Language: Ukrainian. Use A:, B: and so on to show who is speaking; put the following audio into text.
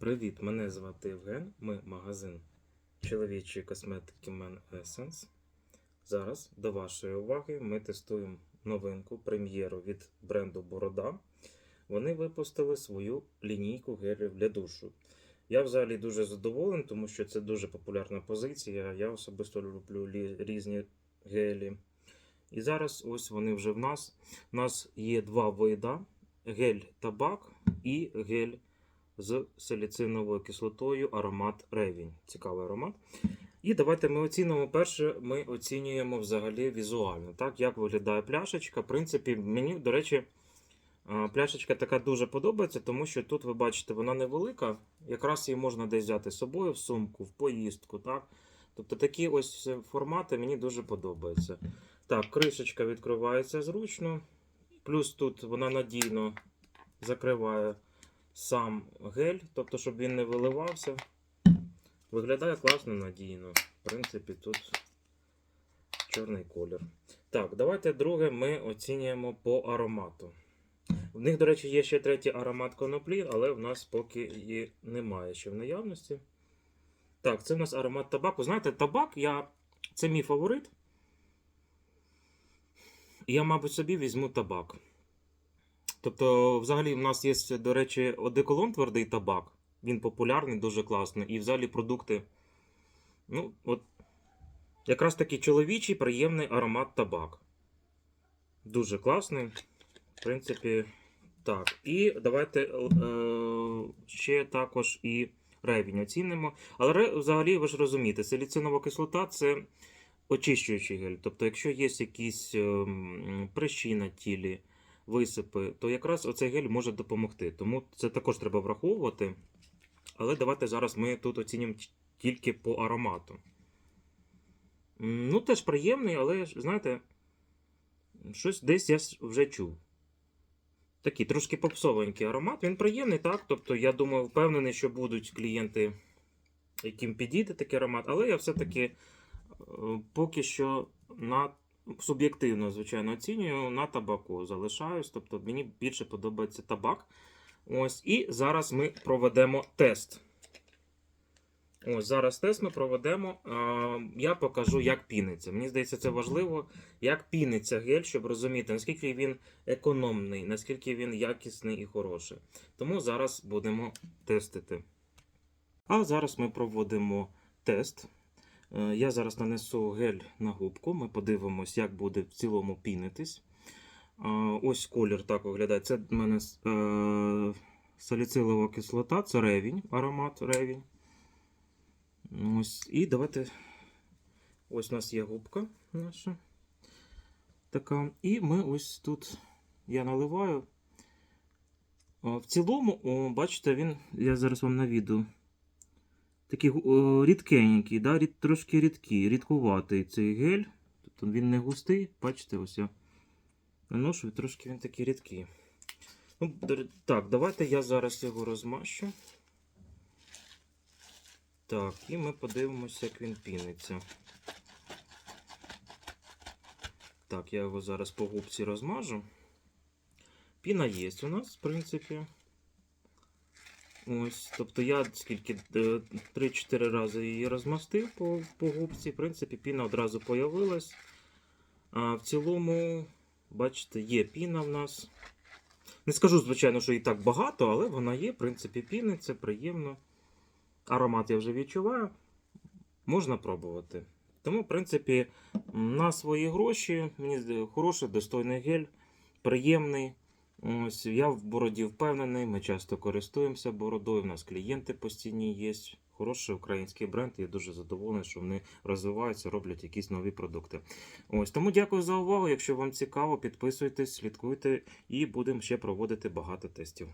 A: Привіт, мене звати Євген. Ми магазин чоловічої косметики Men Essence. Зараз до вашої уваги ми тестуємо новинку, прем'єру від бренду Борода. Вони випустили свою лінійку гелів для душу. Я взагалі дуже задоволений, тому що це дуже популярна позиція. Я особисто люблю різні гелі. І зараз ось вони вже в нас. У нас є два вида: гель табак і гель з саліциновою кислотою аромат ревінь. Цікавий аромат. І давайте ми оцінимо. Перше, ми оцінюємо взагалі візуально, так, як виглядає пляшечка. В принципі, мені, до речі, пляшечка така дуже подобається, тому що тут ви бачите, вона невелика. Якраз її можна десь взяти з собою в сумку, в поїздку. так. Тобто такі ось формати мені дуже подобаються. Так, кришечка відкривається зручно. Плюс тут вона надійно закриває сам гель, тобто, щоб він не виливався. Виглядає класно, надійно. В принципі, тут чорний колір. Так, давайте друге ми оцінюємо по аромату. В них, до речі, є ще третій аромат коноплі, але в нас поки її немає ще в наявності. Так, це в нас аромат табаку. Знаєте, табак я... це мій фаворит. Я, мабуть, собі візьму табак. Тобто, взагалі, в нас є, до речі, одеколон твердий табак. Він популярний, дуже класний. І взагалі продукти. Ну, от, якраз такий чоловічий, приємний аромат табак. Дуже класний. В принципі, так. І давайте е, ще також і ревінь оцінимо. Але взагалі, ви ж розумієте, саліцинова кислота це очищуючий гель. Тобто, якщо є якісь ем, прищі на тілі, висипи, то якраз оцей гель може допомогти. Тому це також треба враховувати. Але давайте зараз ми тут оцінимо тільки по аромату. Ну, теж приємний, але знаєте, щось десь я вже чув. Такий трошки попсовенький аромат. Він приємний, так. Тобто, я думаю, впевнений, що будуть клієнти, яким підійде такий аромат, але я все-таки е, поки що на суб'єктивно, звичайно, оцінюю на табаку залишаюсь. Тобто мені більше подобається табак. Ось, і зараз ми проведемо тест. Ось зараз тест ми проведемо. Я покажу, як піниться. Мені здається, це важливо, як піниться гель, щоб розуміти, наскільки він економний, наскільки він якісний і хороший. Тому зараз будемо тестити. А зараз ми проводимо тест. Е, Я зараз нанесу гель на губку. Ми подивимось, як буде в цілому пінитись. Ось колір так виглядає. Це в мене е, саліцилова кислота, це ревінь, аромат ревінь. Ось, і давайте. Ось у нас є губка наша. Така. І ми ось тут я наливаю. В цілому, бачите, він, я зараз вам навіду. Такий о, рідкенький, да? рід, трошки рідкий, рідкуватий цей гель. Тобто він не густий, бачите, ось я наношу, і трошки він такий рідкий. Ну, так, давайте я зараз його розмащу. Так, і ми подивимося, як він піниться. Так, я його зараз по губці розмажу. Піна є у нас, в принципі. Ось, тобто я скільки е, 3-4 рази її розмастив по, по губці. В принципі, піна одразу появилась. А в цілому, бачите, є піна в нас. Не скажу, звичайно, що і так багато, але вона є, в принципі, піни, це приємно. Аромат я вже відчуваю. Можна пробувати. Тому, в принципі, на свої гроші, мені хороший, достойний гель, приємний. Ось я в бороді впевнений, ми часто користуємося бородою. У нас клієнти постійні є. Хороший український бренд. Я дуже задоволений, що вони розвиваються, роблять якісь нові продукти. Ось тому дякую за увагу. Якщо вам цікаво, підписуйтесь, слідкуйте і будемо ще проводити багато тестів.